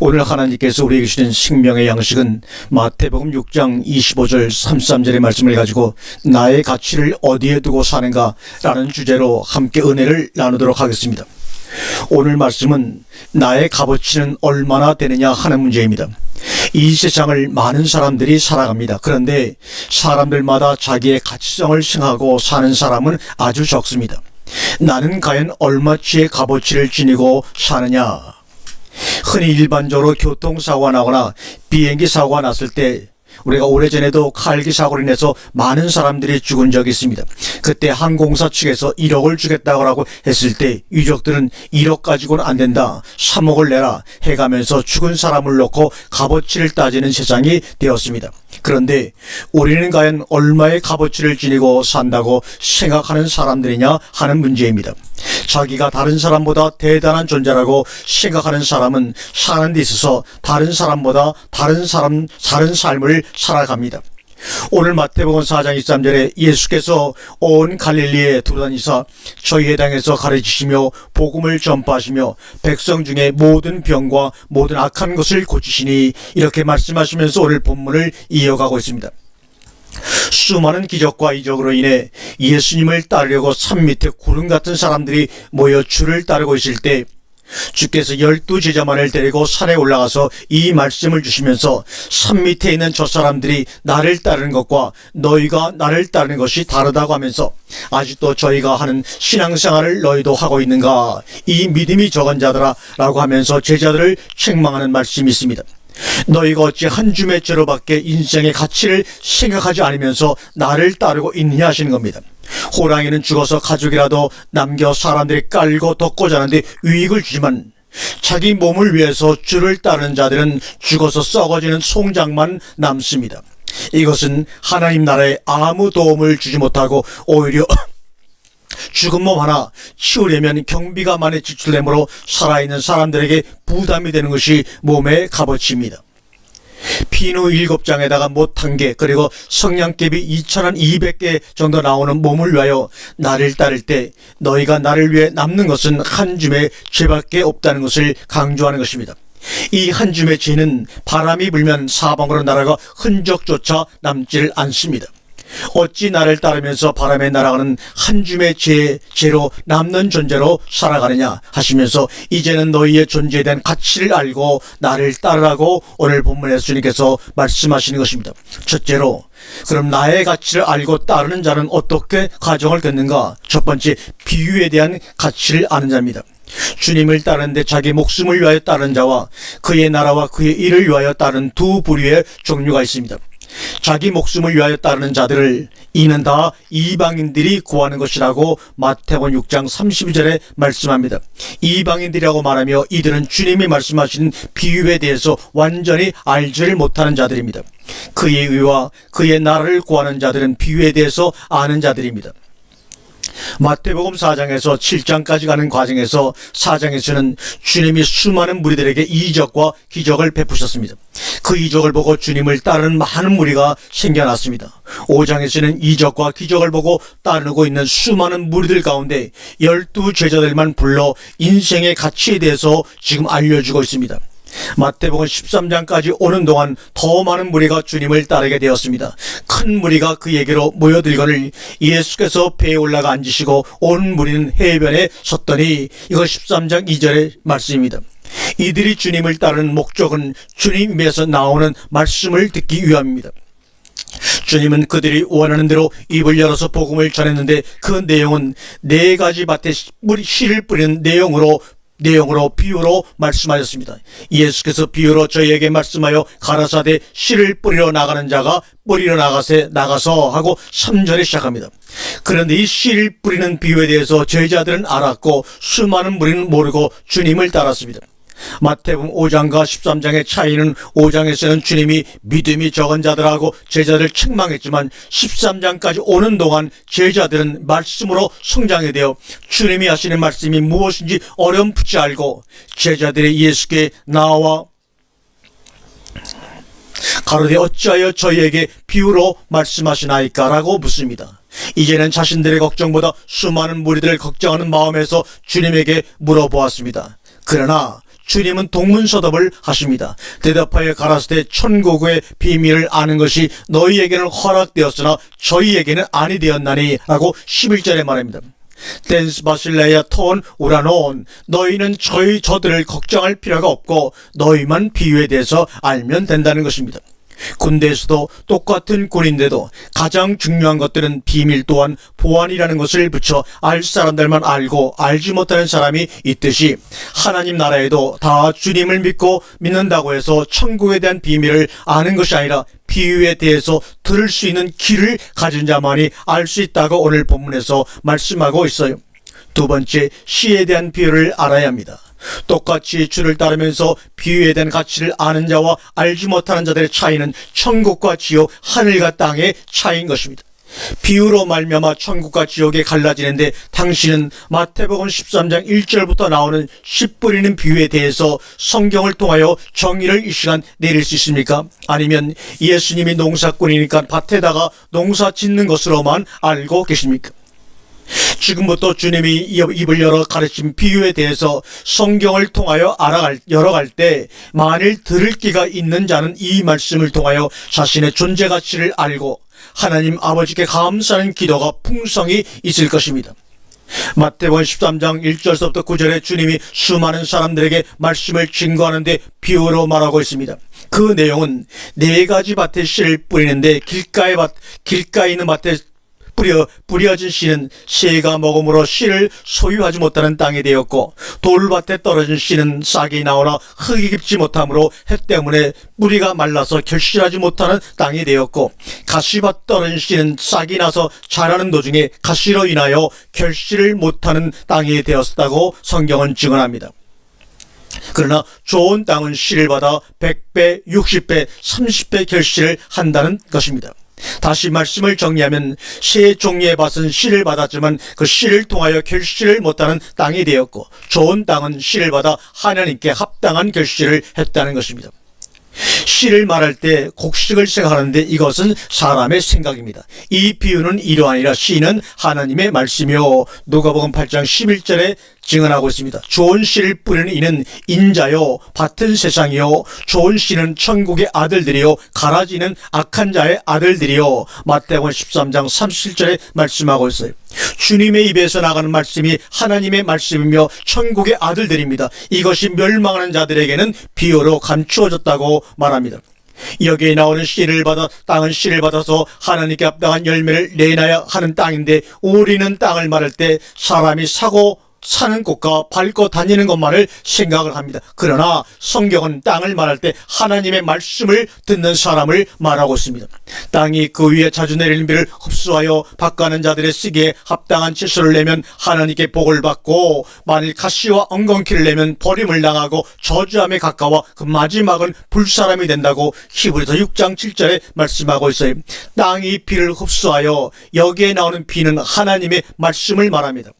오늘 하나님께서 우리에게 주신 생명의 양식은 마태복음 6장 25절 33절의 말씀을 가지고 나의 가치를 어디에 두고 사는가 라는 주제로 함께 은혜를 나누도록 하겠습니다. 오늘 말씀은 나의 값어치는 얼마나 되느냐 하는 문제입니다. 이 세상을 많은 사람들이 살아갑니다. 그런데 사람들마다 자기의 가치성을 생각하고 사는 사람은 아주 적습니다. 나는 과연 얼마치의 값어치를 지니고 사느냐? 흔히 일반적으로 교통사고가 나거나 비행기 사고가 났을 때 우리가 오래전에도 칼기 사고로 인해서 많은 사람들이 죽은 적이 있습니다. 그때 항공사 측에서 1억을 주겠다고 했을 때 유족들은 1억 가지고는 안 된다. 3억을 내라 해가면서 죽은 사람을 놓고 값어치를 따지는 세상이 되었습니다. 그런데 우리는 과연 얼마의 값어치를 지니고 산다고 생각하는 사람들이냐 하는 문제입니다. 자기가 다른 사람보다 대단한 존재라고 생각하는 사람은 사는 데 있어서 다른 사람보다 다른 사람, 다른 삶을 살아갑니다. 오늘 마태복음 4장 23절에 예수께서 온 갈릴리에 돌아다니사 저희 해당에서 가르치시며 복음을 전파하시며 백성 중에 모든 병과 모든 악한 것을 고치시니 이렇게 말씀하시면서 오늘 본문을 이어가고 있습니다. 수많은 기적과 이적으로 인해 예수님을 따르려고 산 밑에 구름 같은 사람들이 모여 주를 따르고 있을 때 주께서 열두 제자만을 데리고 산에 올라가서 이 말씀을 주시면서 산 밑에 있는 저 사람들이 나를 따르는 것과 너희가 나를 따르는 것이 다르다고 하면서 아직도 저희가 하는 신앙생활을 너희도 하고 있는가 이 믿음이 적은 자들아 라고 하면서 제자들을 책망하는 말씀이 있습니다. 너희가 어찌 한 줌의 죄로밖에 인생의 가치를 생각하지 않으면서 나를 따르고 있느냐 하시는 겁니다. 호랑이는 죽어서 가족이라도 남겨 사람들이 깔고 덮고 자는데 유익을 주지만 자기 몸을 위해서 주를 따르는 자들은 죽어서 썩어지는 송장만 남습니다. 이것은 하나님 나라에 아무 도움을 주지 못하고 오히려 죽은 몸 하나 치우려면 경비가 많이 지출되므로 살아있는 사람들에게 부담이 되는 것이 몸의 값어치입니다. 비누 일곱 장에다가 못 한 개, 그리고 성냥개비 2,200개 정도 나오는 몸을 위하여 나를 따를 때 너희가 나를 위해 남는 것은 한 줌의 죄밖에 없다는 것을 강조하는 것입니다. 이 한 줌의 죄는 바람이 불면 사방으로 날아가 흔적조차 남질 않습니다. 어찌 나를 따르면서 바람에 날아가는 한 줌의 죄, 죄로 남는 존재로 살아가느냐 하시면서 이제는 너희의 존재에 대한 가치를 알고 나를 따르라고 오늘 본문에서 주님께서 말씀하시는 것입니다. 첫째로 그럼 나의 가치를 알고 따르는 자는 어떻게 가정을 갖는가? 첫 번째 비유에 대한 가치를 아는 자입니다. 주님을 따르는데 자기 목숨을 위하여 따른 자와 그의 나라와 그의 일을 위하여 따른 두 부류의 종류가 있습니다. 자기 목숨을 위하여 따르는 자들을 이는 다 이방인들이 구하는 것이라고 마태복음 6장 32절에 말씀합니다. 이방인들이라고 말하며 이들은 주님이 말씀하신 비유에 대해서 완전히 알지를 못하는 자들입니다. 그의 의와 그의 나라를 구하는 자들은 비유에 대해서 아는 자들입니다. 마태복음 4장에서 7장까지 가는 과정에서 4장에서는 주님이 수많은 무리들에게 이적과 기적을 베푸셨습니다. 그 이적을 보고 주님을 따르는 많은 무리가 생겨났습니다. 5장에서는 이적과 기적을 보고 따르고 있는 수많은 무리들 가운데 열두 제자들만 불러 인생의 가치에 대해서 지금 알려주고 있습니다. 마태복음 13장까지 오는 동안 더 많은 무리가 주님을 따르게 되었습니다. 큰 무리가 그에게로 모여들거늘 예수께서 배에 올라가 앉으시고 온 무리는 해변에 섰더니 이거 13장 2절의 말씀입니다. 이들이 주님을 따르는 목적은 주님에서 나오는 말씀을 듣기 위함입니다. 주님은 그들이 원하는 대로 입을 열어서 복음을 전했는데 그 내용은 네 가지 밭에 씨를 뿌리는 내용으로 내용으로 비유로 말씀하셨습니다. 예수께서 비유로 저희에게 말씀하여 가라사대 씨를 뿌리러 나가는 자가 뿌리러 나가세 나가서 하고 3절에 시작합니다. 그런데 이 씨를 뿌리는 비유에 대해서 제자들은 알았고 수많은 무리는 모르고 주님을 따랐습니다. 마태복음 5장과 13장의 차이는 5장에서는 주님이 믿음이 적은 자들하고 제자들을 책망했지만 13장까지 오는 동안 제자들은 말씀으로 성장이 되어 주님이 하시는 말씀이 무엇인지 어렴풋이 알고 제자들이 예수께 나와 가로되 어찌하여 저희에게 비유로 말씀하시나이까라고 묻습니다. 이제는 자신들의 걱정보다 수많은 무리들을 걱정하는 마음에서 주님에게 물어보았습니다. 그러나 주님은 동문서답을 하십니다. 대답하여 가라사대 천국의 비밀을 아는 것이 너희에게는 허락되었으나 저희에게는 아니 되었나니 라고 11절에 말합니다. 댄스 바실레야 톤 우라논 너희는 저희 저들을 걱정할 필요가 없고 너희만 비유에 대해서 알면 된다는 것입니다. 군대에서도 똑같은 군인데도 가장 중요한 것들은 비밀 또한 보안이라는 것을 붙여 알 사람들만 알고 알지 못하는 사람이 있듯이 하나님 나라에도 다 주님을 믿고 믿는다고 해서 천국에 대한 비밀을 아는 것이 아니라 비유에 대해서 들을 수 있는 귀를 가진 자만이 알 수 있다고 오늘 본문에서 말씀하고 있어요. 두 번째, 시에 대한 비유를 알아야 합니다. 똑같이 주를 따르면서 비유에 대한 가치를 아는 자와 알지 못하는 자들의 차이는 천국과 지옥, 하늘과 땅의 차이인 것입니다. 비유로 말미암아 천국과 지옥에 갈라지는데 당신은 마태복음 13장 1절부터 나오는 씨 뿌리는 비유에 대해서 성경을 통하여 정의를 이 시간 내릴 수 있습니까? 아니면 예수님이 농사꾼이니까 밭에다가 농사 짓는 것으로만 알고 계십니까? 지금부터 주님이 입을 열어 가르친 비유에 대해서 성경을 통하여 알아갈, 열어갈 때 만일 들을 기가 있는 자는 이 말씀을 통하여 자신의 존재 가치를 알고 하나님 아버지께 감사하는 기도가 풍성히 있을 것입니다. 마태복음 13장 1절서부터 9절에 주님이 수많은 사람들에게 말씀을 증거하는데 비유로 말하고 있습니다. 그 내용은 네 가지 밭에 씨를 뿌리는데 길가에 밭, 길가에 있는 밭에 뿌려 뿌려진 씨는 새가 먹음으로 씨를 소유하지 못하는 땅이 되었고 돌밭에 떨어진 씨는 싹이 나오나 흙이 깊지 못하므로 해 때문에 뿌리가 말라서 결실하지 못하는 땅이 되었고 가시밭 떨어진 씨는 싹이 나서 자라는 도중에 가시로 인하여 결실을 못하는 땅이 되었다고 성경은 증언합니다. 그러나 좋은 땅은 씨를 받아 100배, 60배, 30배 결실을 한다는 것입니다. 다시 말씀을 정리하면 세 종류의 밭은 씨를 받았지만 그 씨를 통하여 결실을 못하는 땅이 되었고 좋은 땅은 씨를 받아 하나님께 합당한 결실을 했다는 것입니다. 씨를 말할 때 곡식을 생각하는데 이것은 사람의 생각입니다. 이 비유는 이러하니라 씨는 하나님의 말씀이요 누가복음 8장 11절에 증언하고 있습니다. 좋은 씨를 뿌리는 이는 인자요 밭은 세상이요 좋은 씨는 천국의 아들들이요 가라지는 악한 자의 아들들이요 마태복음 13장 37절에 말씀하고 있어요. 주님의 입에서 나가는 말씀이 하나님의 말씀이며 천국의 아들들입니다. 이것이 멸망하는 자들에게는 비유로 감추어졌다고 말합니다. 여기에 나오는 씨를 받아 땅은 씨를 받아서 하나님께 합당한 열매를 내놔야 하는 땅인데 우리는 땅을 말할 때 사람이 사고 사는 곳과 밟고 다니는 것만을 생각을 합니다. 그러나 성경은 땅을 말할 때 하나님의 말씀을 듣는 사람을 말하고 있습니다. 땅이 그 위에 자주 내리는 비를 흡수하여 바가는 자들의 쓰기에 합당한 채소를 내면 하나님께 복을 받고 만일 가시와 엉겅퀴를 내면 버림을 당하고 저주함에 가까워 그 마지막은 불사람이 된다고 히브리서 6장 7절에 말씀하고 있어요. 땅이 비를 흡수하여 여기에 나오는 비는 하나님의 말씀을 말합니다.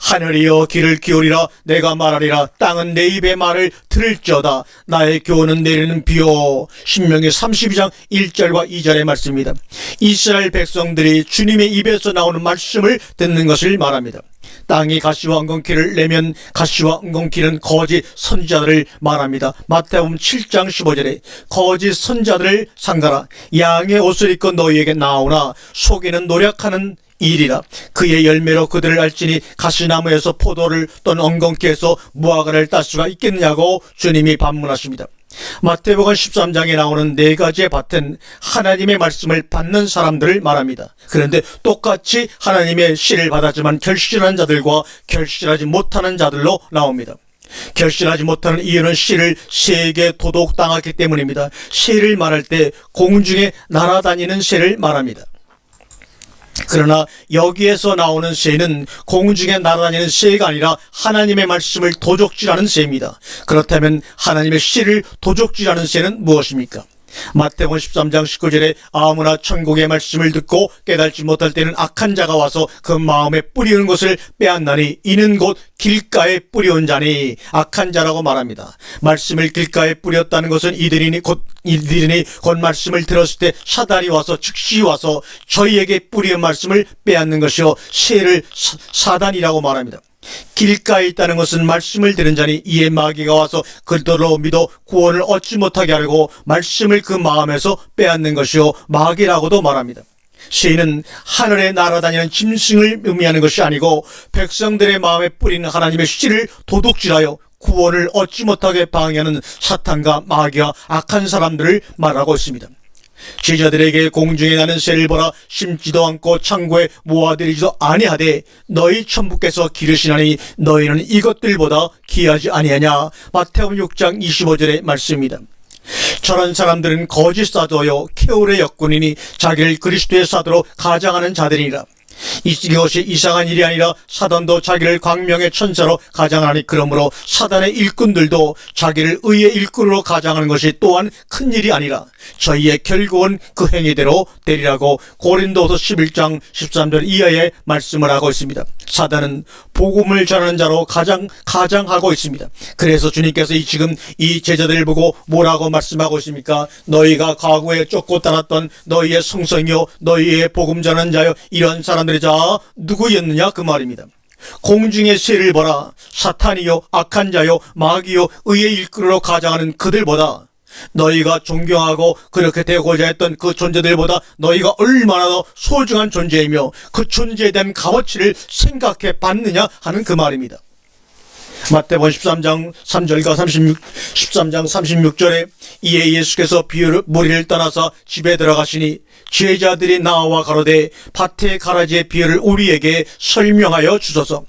하늘이여 귀를 기울이라 내가 말하리라. 땅은 내 입의 말을 들을지어다. 나의 교훈은 내리는 비요. 신명기 32장 1절과 2절의 말씀입니다. 이스라엘 백성들이 주님의 입에서 나오는 말씀을 듣는 것을 말합니다. 땅이 가시와 엉겅퀴를 내면 가시와 엉겅퀴는 거짓 선자들을 말합니다. 마태복음 7장 15절에 거짓 선자들을 상가라. 양의 옷을 입고 너희에게 나오나 속에는 노력하는 일이라 그의 열매로 그들을 알지니 가시나무에서 포도를 또는 엉겅퀴에서 무화과를 딸 수가 있겠느냐고 주님이 반문하십니다. 마태복음 13장에 나오는 네 가지의 밭은 하나님의 말씀을 받는 사람들을 말합니다. 그런데 똑같이 하나님의 씨를 받았지만 결실한 자들과 결실하지 못하는 자들로 나옵니다. 결실하지 못하는 이유는 씨를 세게 도독당했기 때문입니다. 씨를 말할 때 공중에 날아다니는 새를 말합니다. 그러나 여기에서 나오는 새는 공중에 날아다니는 새가 아니라 하나님의 말씀을 도적질하는 새입니다. 그렇다면 하나님의 씨를 도적질하는 새는 무엇입니까? 마태복음 13장 19절에 아무나 천국의 말씀을 듣고 깨달지 못할 때는 악한 자가 와서 그 마음에 뿌리는 것을 빼앗나니 이는 곧 길가에 뿌려온 자니 악한 자라고 말합니다. 말씀을 길가에 뿌렸다는 것은 이들이니 곧 이들이니 곧 말씀을 들었을 때 사단이 와서 즉시 와서 저희에게 뿌리는 말씀을 빼앗는 것이요 새를 사단이라고 말합니다. 길가에 있다는 것은 말씀을 들은 자니 이에 마귀가 와서 그들로 믿어 구원을 얻지 못하게 하려고 말씀을 그 마음에서 빼앗는 것이요 마귀라고도 말합니다. 시인은 하늘에 날아다니는 짐승을 의미하는 것이 아니고 백성들의 마음에 뿌리는 하나님의 씨를 도둑질하여 구원을 얻지 못하게 방해하는 사탄과 마귀와 악한 사람들을 말하고 있습니다. 제자들에게 공중에 나는 새를 보라 심지도 않고 창고에 모아들이지도 아니하되 너희 천부께서 기르시나니 너희는 이것들보다 귀하지 아니하냐 마태복음 6장 25절의 말씀입니다. 저런 사람들은 거짓 사도요 케울의 역군이니 자기를 그리스도의 사도로 가장하는 자들이라 이것이 이상한 일이 아니라 사단도 자기를 광명의 천사로 가장하니 그러므로 사단의 일꾼들도 자기를 의의 일꾼으로 가장하는 것이 또한 큰 일이 아니라 저희의 결국은 그 행위대로 되리라고 고린도서 11장 13절 이하의 말씀을 하고 있습니다. 사단은 복음을 전하는 자로 가장 가장하고 있습니다. 그래서 주님께서 이 지금 이 제자들을 보고 뭐라고 말씀하고 있습니까? 너희가 과거에 쫓고 따랐던 너희의 성성이요 너희의 복음 전하는 자요 이런 사람들이 자 누구였느냐 그 말입니다. 공중의 새를 보라 사탄이요 악한 자요 마귀요 의의 일꾼으로 가장하는 그들보다 너희가 존경하고 그렇게 되고자 했던 그 존재들보다 너희가 얼마나 더 소중한 존재이며 그 존재에 대한 값어치를 생각해 봤느냐 하는 그 말입니다. 마태복음 13장 3절과 36, 13장 36절에 이에 예수께서 비유를 무리를 떠나서 집에 들어가시니 제자들이 나와 가로되 밭의 가라지의 비유를 우리에게 설명하여 주소서.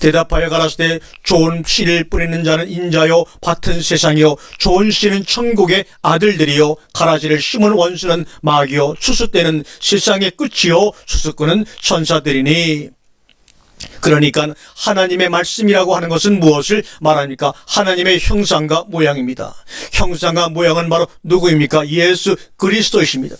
대답하여 가라사대 좋은 씨를 뿌리는 자는 인자요 밭은 세상이요 좋은 씨는 천국의 아들들이요 가라지를 심은 원수는 마귀요 추수 때는 세상의 끝이요 추수꾼은 천사들이니 그러니까 하나님의 말씀이라고 하는 것은 무엇을 말합니까? 하나님의 형상과 모양입니다. 형상과 모양은 바로 누구입니까? 예수 그리스도이십니다.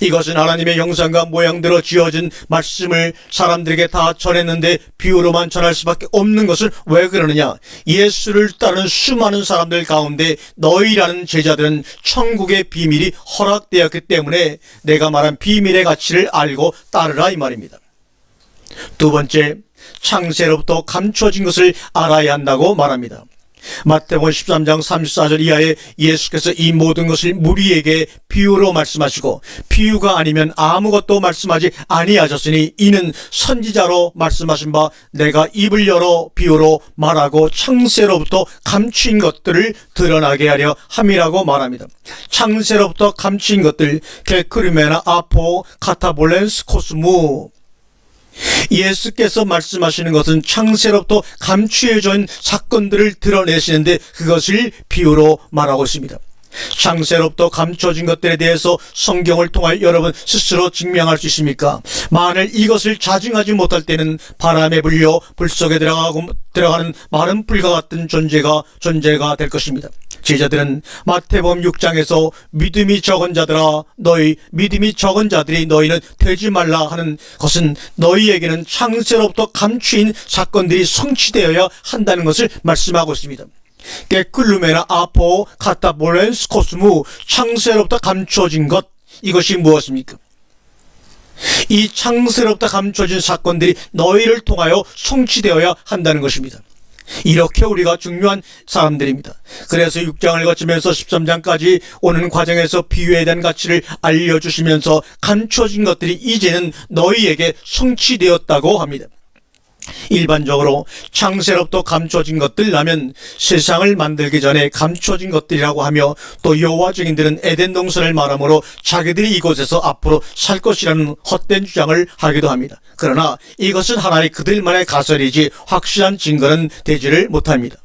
이것은 하나님의 형상과 모양대로 지어진 말씀을 사람들에게 다 전했는데 비유로만 전할 수밖에 없는 것을 왜 그러느냐? 예수를 따르는 수많은 사람들 가운데 너희라는 제자들은 천국의 비밀이 허락되었기 때문에 내가 말한 비밀의 가치를 알고 따르라 이 말입니다. 두 번째, 창세로부터 감춰진 것을 알아야 한다고 말합니다. 마태복음 13장 34절 이하에 예수께서 이 모든 것을 무리에게 비유로 말씀하시고 비유가 아니면 아무것도 말씀하지 아니하셨으니 이는 선지자로 말씀하신 바 내가 입을 열어 비유로 말하고 창세로부터 감추인 것들을 드러나게 하려 함이라고 말합니다. 창세로부터 감추인 것들 게크르메나 아포 카타볼렌스 코스무 예수께서 말씀하시는 것은 창세로부터 감추어진 사건들을 드러내시는데 그것을 비유로 말하고 있습니다. 창세로부터 감춰진 것들에 대해서 성경을 통하여 여러분 스스로 증명할 수 있습니까? 만일 이것을 자증하지 못할 때는 바람에 불려 불 속에 들어가고 들어가는 마른 불과 같은 존재가 존재가 될 것입니다. 제자들은 마태복음 6장에서 믿음이 적은 자들아 너희 믿음이 적은 자들이 너희는 되지 말라 하는 것은 너희에게는 창세로부터 감추인 사건들이 성취되어야 한다는 것을 말씀하고 있습니다. 게클루메나 아포 카타볼렌 스 코스무 창세로부터 감춰진 것 이것이 무엇입니까? 이 창세로부터 감춰진 사건들이 너희를 통하여 성취되어야 한다는 것입니다. 이렇게 우리가 중요한 사람들입니다. 그래서 6장을 거치면서 13장까지 오는 과정에서 비유에 대한 가치를 알려주시면서 감춰진 것들이 이제는 너희에게 성취되었다고 합니다. 일반적으로 창세로부터 감춰진 것들라면 세상을 만들기 전에 감춰진 것들이라고 하며 또 여호와 증인들은 에덴 동산을 말하므로 자기들이 이곳에서 앞으로 살 것이라는 헛된 주장을 하기도 합니다. 그러나 이것은 하나의 그들만의 가설이지 확실한 증거는 되지를 못합니다.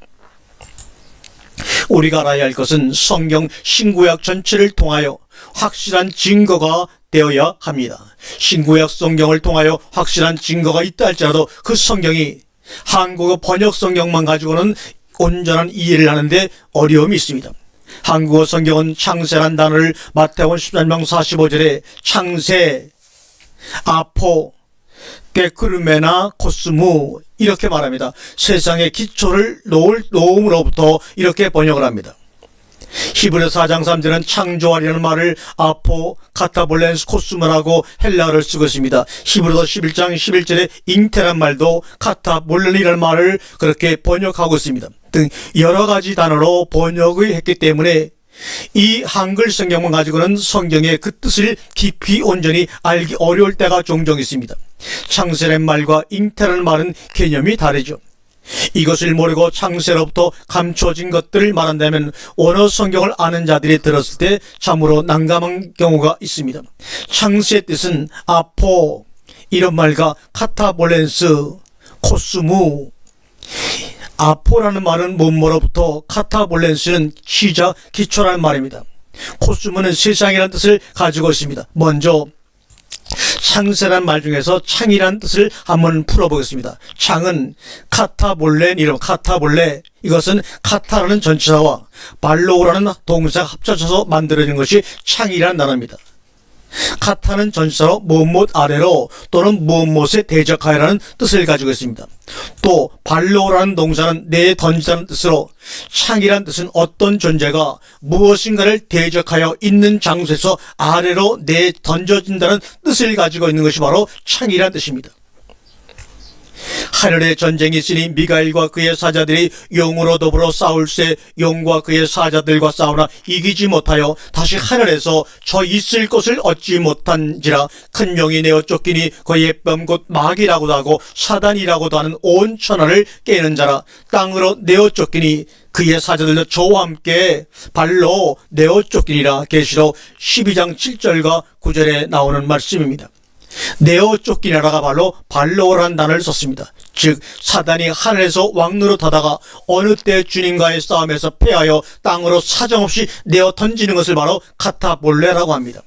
우리가 알아야 할 것은 성경 신구약 전체를 통하여 확실한 증거가 되어야 합니다. 신구약 성경을 통하여 확실한 증거가 있다 할지라도 그 성경이 한국어 번역 성경만 가지고는 온전한 이해를 하는데 어려움이 있습니다. 한국어 성경은 창세란 단어를 마태원 13장 45절에 창세, 아포, 게크르메나 코스무 이렇게 말합니다. 세상의 기초를 놓을 놓음으로부터 이렇게 번역을 합니다. 히브리 4장 3절은 창조하리라는 말을 아포 카타볼렌스 코스모라고 헬라어를 쓰고 있습니다. 히브리서 11장 11절에 잉태란 말도 카타볼렌이라는 말을 그렇게 번역하고 있습니다. 등 여러 가지 단어로 번역을 했기 때문에 이 한글 성경만 가지고는 성경의 그 뜻을 깊이 온전히 알기 어려울 때가 종종 있습니다. 창세란 말과 잉태라는 말은 개념이 다르죠. 이것을 모르고 창세로부터 감춰진 것들을 말한다면 원어 성경을 아는 자들이 들었을 때 참으로 난감한 경우가 있습니다. 창세의 뜻은 아포 이런 말과 카타볼렌스 코스무 아포라는 말은 몸모로부터 카타볼렌스는 시작 기초라는 말입니다. 코스무는 세상이라는 뜻을 가지고 있습니다. 먼저 창세란 말 중에서 창이란 뜻을 한번 풀어보겠습니다. 창은 카타볼렌 이름 카타볼레 이것은 카타라는 전치사와 발로우라는 동사가 합쳐져서 만들어진 것이 창이라는 단어입니다. 카타는 전치사로 무엇 아래로 또는 무엇에 대적하여라는 뜻을 가지고 있습니다. 또 발로라는 동사는 내 던지다는 뜻으로 창이란 뜻은 어떤 존재가 무엇인가를 대적하여 있는 장소에서 아래로 내 던져진다는 뜻을 가지고 있는 것이 바로 창이란 뜻입니다. 하늘에 전쟁이 있으니 미가엘과 그의 사자들이 용으로 더불어 싸울세 용과 그의 사자들과 싸우나 이기지 못하여 다시 하늘에서 저 있을 것을 얻지 못한지라 큰 용이 내어 쫓기니 그의 뺨곧 마귀라고도 하고 사단이라고도 하는 온 천하를 깨는 자라 땅으로 내어 쫓기니 그의 사자들도 저와 함께 발로 내어 쫓기니라 계시록 12장 7절과 9절에 나오는 말씀입니다. 네오 쫓기나라가 바로 발로라는 단어를 썼습니다. 즉 사단이 하늘에서 왕노릇하다가 어느 때 주님과의 싸움에서 패하여 땅으로 사정없이 내어 던지는 것을 바로 카타볼레라고 합니다.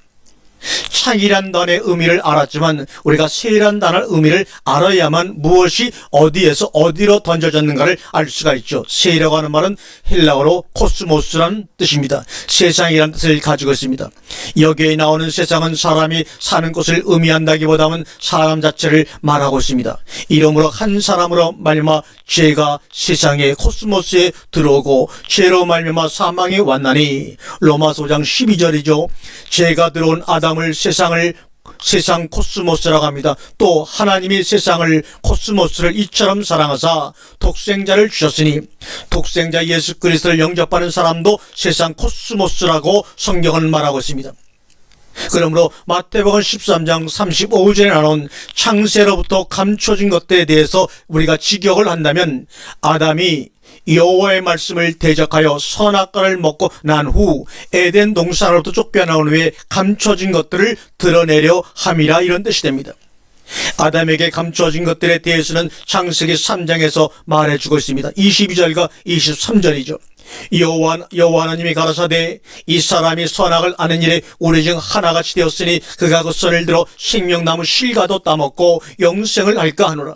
창이란 단어의 의미를 알았지만 우리가 세란 단어의 의미를 알아야만 무엇이 어디에서 어디로 던져졌는가를 알 수가 있죠. 세라고 하는 말은 헬라어로 코스모스라는 뜻입니다. 세상이란 뜻을 가지고 있습니다. 여기에 나오는 세상은 사람이 사는 곳을 의미한다기보다는 사람 자체를 말하고 있습니다. 이러므로 한 사람으로 말미암아 죄가 세상의 코스모스에 들어오고 죄로 말미암아 사망이 왔나니 로마서 5장 12절이죠. 죄가 들어온 아담 을 세상을 세상 코스모스라고 합니다. 또 하나님이 세상을 코스모스를 이처럼 사랑하사 독생자를 주셨으니 독생자 예수 그리스도를 영접하는 사람도 세상 코스모스라고 성경은 말하고 있습니다. 그러므로 마태복음 13장 35절에 나온 창세로부터 감춰진 것들에 대해서 우리가 직역을 한다면 아담이 여호와의 말씀을 대적하여 선악과를 먹고 난 후 에덴 동산으로부터 쫓겨나온 후에 감춰진 것들을 드러내려 함이라 이런 뜻이 됩니다. 아담에게 감춰진 것들에 대해서는 창세기 3장에서 말해주고 있습니다. 22절과 23절이죠. 여호와 여호와 하나님이 가라사대 이 사람이 선악을 아는 일에 우리 중 하나같이 되었으니 그가 그 손을 들어 생명나무 실과도 따먹고 영생을 할까 하노라.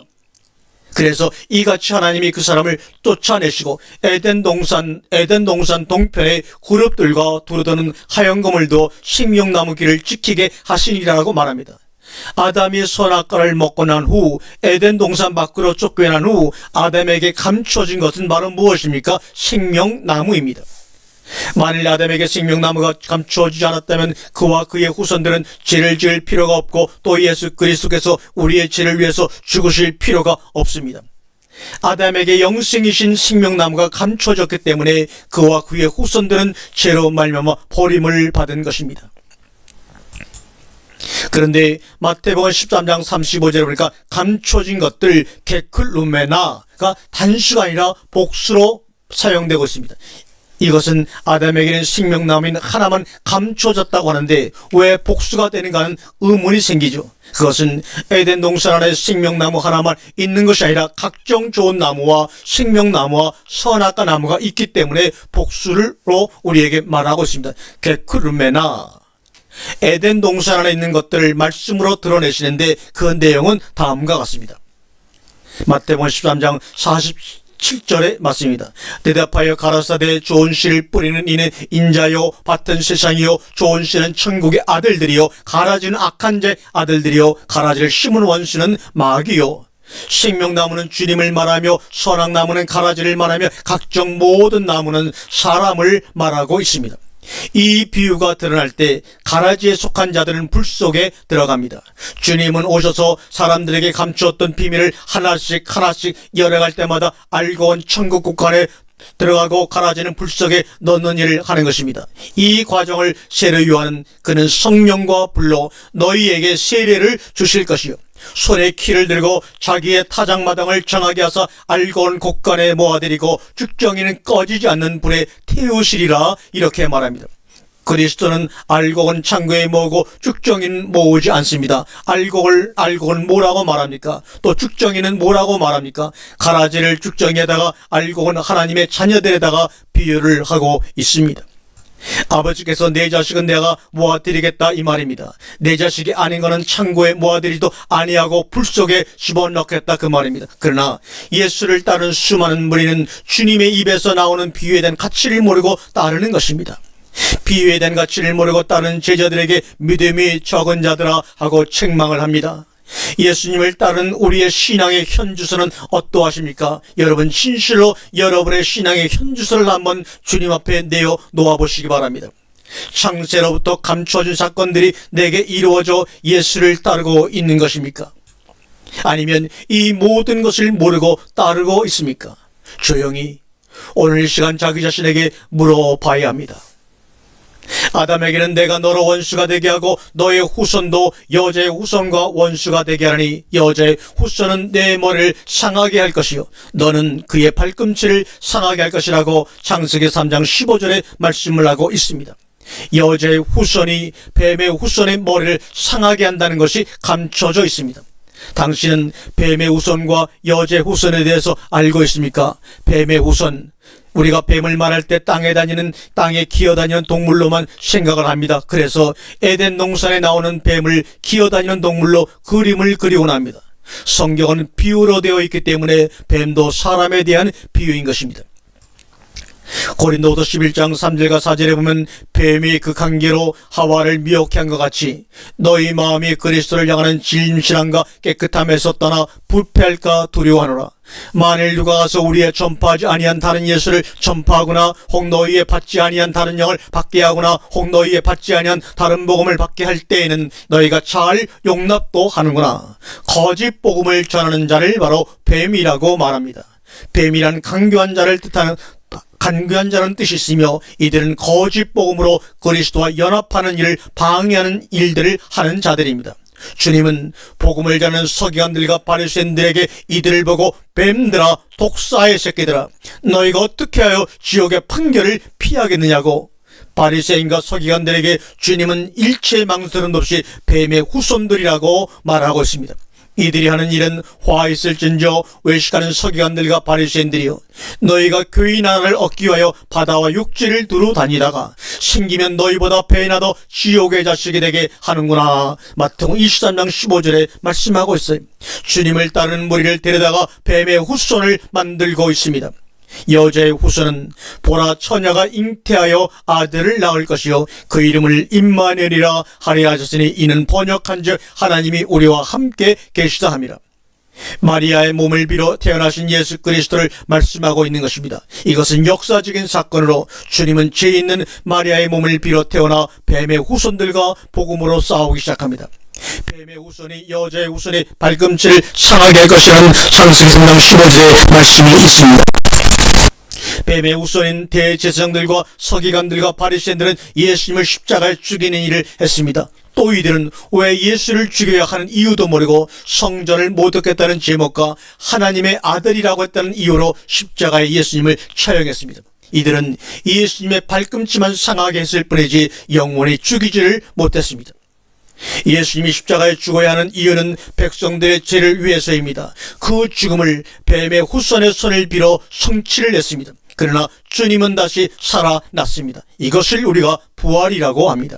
그래서 이같이 하나님이 그 사람을 쫓아내시고 에덴 동산 에덴 동산 동편에 그룹들과 두루드는 하얀 거물 도 생명나무 길을 지키게 하시니라고 말합니다. 아담이 선악과를 먹고 난 후 에덴 동산 밖으로 쫓겨난 후 아담에게 감춰진 것은 바로 무엇입니까? 생명나무입니다. 만일 아담에게 생명나무가 감추어지지 않았다면 그와 그의 후손들은 죄를 지을 필요가 없고 또 예수 그리스도께서 우리의 죄를 위해서 죽으실 필요가 없습니다. 아담에게 영생이신 생명나무가 감춰졌기 때문에 그와 그의 후손들은 죄로 말미암아 버림을 받은 것입니다. 그런데 마태복음 13장 35절에 보니까 감춰진 것들 게클루메나가 단수가 아니라 복수로 사용되고 있습니다. 이것은 아담에게는 생명나무인 하나만 감춰졌다고 하는데 왜 복수가 되는가는 의문이 생기죠. 그것은 에덴 동산 안에 생명나무 하나만 있는 것이 아니라 각종 좋은 나무와 생명나무와 선악과 나무가 있기 때문에 복수로 우리에게 말하고 있습니다. 게크르메나 에덴 동산 안에 있는 것들을 말씀으로 드러내시는데 그 내용은 다음과 같습니다. 마태복음 13장 47절의 말씀입니다. 대답하여 가라사대 좋은 씨를 뿌리는 이는 인자요 받던 세상이요 좋은 씨는 천국의 아들들이요 가라지는 악한 자 아들들이요 가라지를 심은 원수는 마귀요 생명나무는 주님을 말하며 선악나무는 가라지를 말하며 각종 모든 나무는 사람을 말하고 있습니다. 이 비유가 드러날 때 가라지에 속한 자들은 불 속에 들어갑니다. 주님은 오셔서 사람들에게 감추었던 비밀을 하나씩 하나씩 열어갈 때마다 알고 온 천국 국간에 들어가고 가라지는 불 속에 넣는 일을 하는 것입니다. 이 과정을 세례 요한은 그는 성령과 불로 너희에게 세례를 주실 것이요. 손에 키를 들고 자기의 타작마당을 정하게 하사 알고 온 곳간에 모아들이고 죽정이는 꺼지지 않는 불에 태우시리라 이렇게 말합니다. 그리스도는 알곡은 창고에 모으고 죽정이는 모으지 않습니다. 알곡을 알곡은 뭐라고 말합니까? 또 죽정이는 뭐라고 말합니까? 가라지를 죽정이에다가 알곡은 하나님의 자녀들에다가 비유를 하고 있습니다. 아버지께서 내 자식은 내가 모아드리겠다 이 말입니다. 내 자식이 아닌 것은 창고에 모아드리도 아니하고 불 속에 집어넣겠다 그 말입니다. 그러나 예수를 따른 수많은 무리는 주님의 입에서 나오는 비유에 대한 가치를 모르고 따르는 것입니다. 비유에 대한 가치를 모르고 따른 제자들에게 믿음이 적은 자들아 하고 책망을 합니다. 예수님을 따른 우리의 신앙의 현주소는 어떠하십니까? 여러분 진실로 여러분의 신앙의 현주소를 한번 주님 앞에 내어 놓아 보시기 바랍니다. 창세로부터 감춰진 사건들이 내게 이루어져 예수를 따르고 있는 것입니까? 아니면 이 모든 것을 모르고 따르고 있습니까? 조용히 오늘 이 시간 자기 자신에게 물어봐야 합니다. 아담에게는 내가 너로 원수가 되게 하고 너의 후손도 여자의 후손과 원수가 되게 하니 여자의 후손은 내 머리를 상하게 할 것이요 너는 그의 발꿈치를 상하게 할 것이라고 창세기 3장 15절에 말씀을 하고 있습니다. 여자의 후손이 뱀의 후손의 머리를 상하게 한다는 것이 감춰져 있습니다. 당신은 뱀의 후손과 여자의 후손에 대해서 알고 있습니까? 뱀의 후손, 우리가 뱀을 말할 때 땅에 다니는 땅에 기어다니는 동물로만 생각을 합니다. 그래서 에덴 농산에 나오는 뱀을 기어다니는 동물로 그림을 그리곤 합니다. 성경은 비유로 되어 있기 때문에 뱀도 사람에 대한 비유인 것입니다. 고린도후서 11장 3절과 4절에 보면 뱀이 그 관계로 하와를 미혹해 한 것 같이 너희 마음이 그리스도를 향하는 진실함과 깨끗함에서 떠나 부패할까 두려워하노라. 만일 누가 가서 우리의 전파하지 아니한 다른 예수를 전파하거나 혹 너희의 받지 아니한 다른 영을 받게 하거나 혹 너희의 받지 아니한 다른 복음을 받게 할 때에는 너희가 잘 용납도 하는구나. 거짓 복음을 전하는 자를 바로 뱀이라고 말합니다. 뱀이란 강교한 자를 뜻하는 간교한 자는 뜻이 있으며 이들은 거짓 복음으로 그리스도와 연합하는 일을 방해하는 일들을 하는 자들입니다. 주님은 복음을 자는 서기관들과 바리새인들에게 이들을 보고 뱀들아 독사의 새끼들아 너희가 어떻게 하여 지옥의 판결을 피하겠느냐고 바리새인과 서기관들에게 주님은 일체 망설임 없이 뱀의 후손들이라고 말하고 있습니다. 이들이 하는 일은 화 있을진저 외식하는 서기관들과 바리새인들이요. 너희가 교회 나라를 얻기 위하여 바다와 육지를 두루 다니다가 생기면 너희보다 배나 더 지옥의 자식이 되게 하는구나. 마태복음 23장 15절에 말씀하고 있어요. 주님을 따르는 무리를 데려다가 뱀의 후손을 만들고 있습니다 여자의 후손은 보라 처녀가 잉태하여 아들을 낳을 것이요 그 이름을 임마누엘이라 하리 하셨으니 이는 번역한즉 하나님이 우리와 함께 계시다 함이라. 마리아의 몸을 빌어 태어나신 예수 그리스도를 말씀하고 있는 것입니다. 이것은 역사적인 사건으로 주님은 죄 있는 마리아의 몸을 빌어 태어나 뱀의 후손들과 복음으로 싸우기 시작합니다. 뱀의 후손이 여자의 후손의 발꿈치를 상하게 할 것이라는 창세기 3장 15절의 말씀이 있습니다. 뱀의 우선인 대제사장들과 서기관들과 바리새인들은 예수님을 십자가에 죽이는 일을 했습니다. 또 이들은 왜 예수를 죽여야 하는 이유도 모르고 성전을 못 얻겠다는 제목과 하나님의 아들이라고 했다는 이유로 십자가에 예수님을 처형했습니다. 이들은 예수님의 발꿈치만 상하게 했을 뿐이지 영원히 죽이지를 못했습니다. 예수님이 십자가에 죽어야 하는 이유는 백성들의 죄를 위해서입니다. 그 죽음을 뱀의 후손의 손을 빌어 성취를 했습니다. 그러나 주님은 다시 살아났습니다. 이것을 우리가 부활이라고 합니다.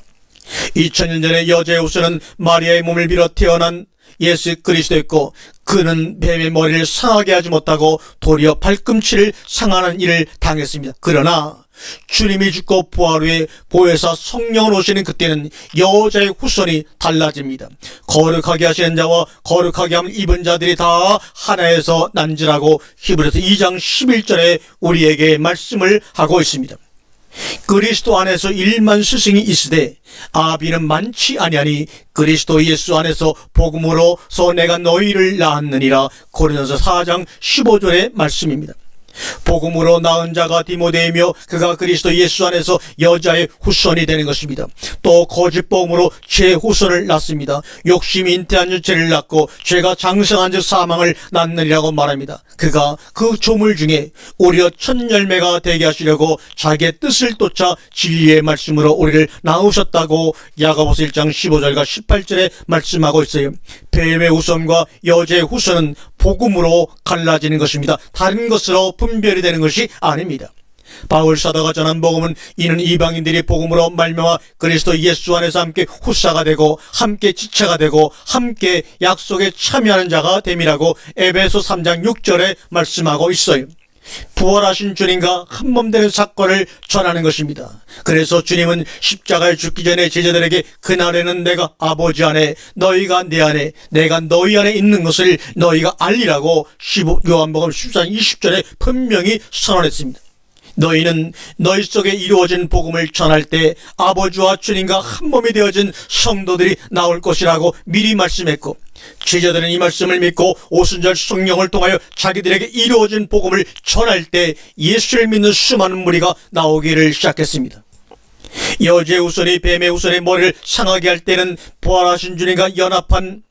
2000년 전에 후손은 마리아의 몸을 빌어 태어난 예수 그리스도였고 그는 뱀의 머리를 상하게 하지 못하고 도리어 발꿈치를 상하는 일을 당했습니다. 그러나 주님이 죽고 부활 후에 보혜사 성령을 오시는 그때는 여자의 후손이 달라집니다. 거룩하게 하시는 자와 거룩하게 함을 입은 자들이 다 하나에서 난지라고 히브리서 2장 11절에 우리에게 말씀을 하고 있습니다. 그리스도 안에서 일만 스승이 있으되 아비는 많지 아니하니 그리스도 예수 안에서 복음으로서 내가 너희를 낳았느니라 고린도서 4장 15절의 말씀입니다. 복음으로 낳은 자가 디모데이며 그가 그리스도 예수 안에서 여자의 후손이 되는 것입니다. 또 거짓 복음으로 제 후손을 낳습니다. 욕심이 잉태한 즉 죄를 낳고 죄가 장성한 즉 사망을 낳느니라고 말합니다. 그가 그 조물 중에 오히려 첫 열매가 되게 하시려고 자기의 뜻을 쫓아 진리의 말씀으로 우리를 낳으셨다고 야가보서 1장 15절과 18절에 말씀하고 있어요. 뱀의 후손과 여자의 후손은 복음으로 갈라지는 것입니다. 다른 것으로 분별이 되는 것이 아닙니다. 바울 사도가 전한 복음은 이는 이방인들이 복음으로 말미암아 그리스도 예수 안에서 함께 후사가 되고 함께 지체가 되고 함께 약속에 참여하는 자가 됨이라고 에베소 3장 6절에 말씀하고 있어요. 부활하신 주님과 한몸 되는 사건을 전하는 것입니다. 그래서 주님은 십자가에 죽기 전에 제자들에게 그날에는 내가 아버지 안에 너희가 내 안에 내가 너희 안에 있는 것을 너희가 알리라고 15, 요한복음 14장 20절에 분명히 선언했습니다. 너희는 너희 속에 이루어진 복음을 전할 때 아버지와 주님과 한 몸이 되어진 성도들이 나올 것이라고 미리 말씀했고 제자들은 이 말씀을 믿고 오순절 성령을 통하여 자기들에게 이루어진 복음을 전할 때 예수를 믿는 수많은 무리가 나오기를 시작했습니다. 여제 우선이 뱀의 우선의 머리를 상하게 할 때는 부활하신 주님과 연합한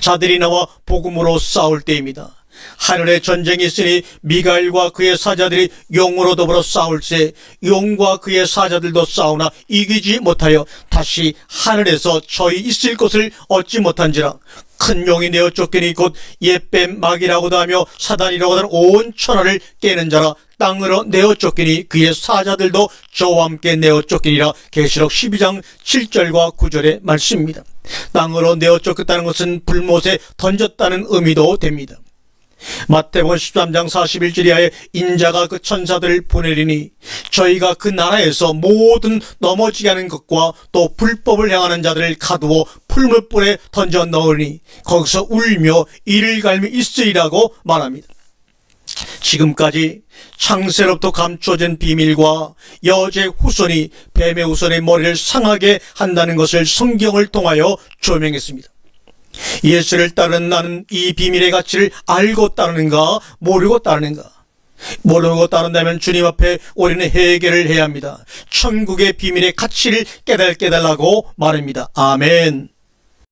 자들이 나와 복음으로 싸울 때입니다. 하늘에 전쟁이 있으니 미가엘과 그의 사자들이 용으로 더불어 싸울세 용과 그의 사자들도 싸우나 이기지 못하여 다시 하늘에서 저희 있을 곳을 얻지 못한지라 큰 용이 내어 쫓기니 곧 옛뱀 막이라고도 하며 사단이라고도 하는 온 천하를 깨는 자라 땅으로 내어 쫓기니 그의 사자들도 저와 함께 내어 쫓기니라 계시록 12장 7절과 9절의 말씀입니다. 땅으로 내어 쫓겼다는 것은 불못에 던졌다는 의미도 됩니다. 마태복음 13장 41절 이하에 인자가 그 천사들을 보내리니 저희가 그 나라에서 모든 넘어지게 하는 것과 또 불법을 행하는 자들을 가두어 풀무불에 던져 넣으니 거기서 울며 이를 갈미 있으리라고 말합니다. 지금까지 창세로부터 감춰진 비밀과 여제 후손이 뱀의 후손의 머리를 상하게 한다는 것을 성경을 통하여 조명했습니다. 예수를 따르는 나는 이 비밀의 가치를 알고 따르는가 모르고 따르는가 모르고 따른다면 주님 앞에 우리는 회개를 해야 합니다. 천국의 비밀의 가치를 깨달 깨달라고 말합니다. 아멘.